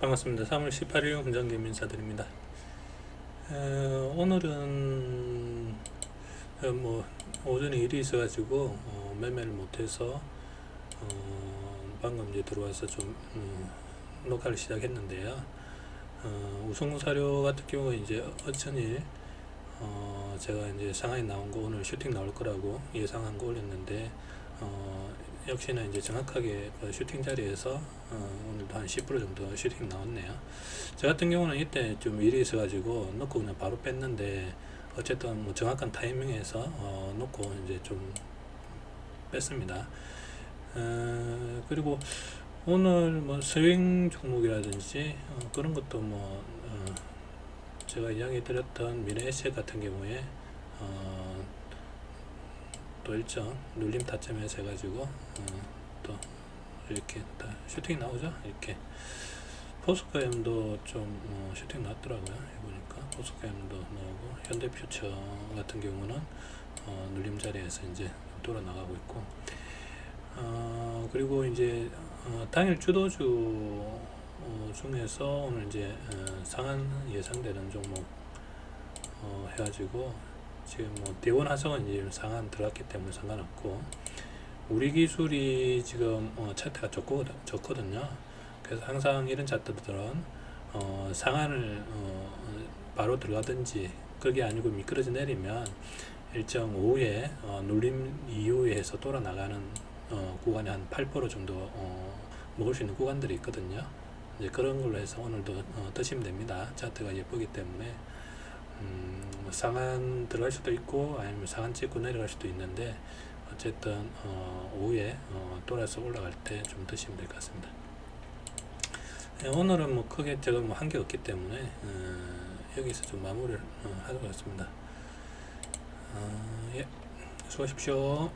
반갑습니다. 3월 18일 금정겸 인사드립니다. 에, 오늘은 어, 뭐 오전에 일이 있어가지고 어, 매매를 못해서 어, 방금 이제 들어와서 좀 음, 녹화를 시작했는데요. 어, 우성사료 같은 경우 이제 어천일 어, 제가 이제 상하이 나온 거 오늘 슈팅 나올 거라고 예상한 거 올렸는데 어, 역시나 이제 정확하게 그 슈팅 자리에서 어, 오늘도 한 10% 정도 슈팅 나왔네요. 저 같은 경우는 이때 좀 일이 있어가지고 놓고 그냥 바로 뺐는데 어쨌든 뭐 정확한 타이밍에서 어, 놓고 이제 좀 뺐습니다. 어, 그리고 오늘 뭐 스윙 종목이라든지 어, 그런 것도 뭐 어, 제가 이야기 드렸던 미래에셋 같은 경우에 어, 또 일정 눌림 타점에서 해가지고 어, 또 이렇게 다 슈팅 나오죠? 이렇게. 포스코엠도 좀 어, 슈팅 나왔더라고요. 보니까. 포스코엠도 나오고 현대퓨처 같은 경우는 어, 눌림 자리에서 이제 돌아 나가고 있고. 어, 그리고 이제 어, 당일 주도주 어, 중에서 오늘 이제 어, 상한 예상되는 종목 어, 해가지고 지금 뭐 대원 화성은 이제 상한 들어갔기 때문에 상관없고 우리 기술이 지금 어, 차트가 좋고 좋거든요. 그래서 항상 이런 차트들은 어, 상한을 어, 바로 들어가든지 그게 아니고 미끄러져 내리면 일정 오후에 어, 눌림 이후에 해서 돌아 나가는 어, 구간이 한 8% 정도 어, 먹을 수 있는 구간들이 있거든요. 이제 그런 걸로 해서 오늘도 어, 드시면 됩니다. 차트가 예쁘기 때문에 음, 뭐 상한 들어갈 수도 있고 아니면 상한 찍고 내려갈 수도 있는데 어쨌든 어, 오후에 어, 돌아서 올라갈 때 좀 드시면 될 것 같습니다. 예, 오늘은 뭐 크게 제가 뭐 한 게 없기 때문에 어, 여기서 좀 마무리를 어, 하도록 하겠습니다. 어, 예, 수고하십시오.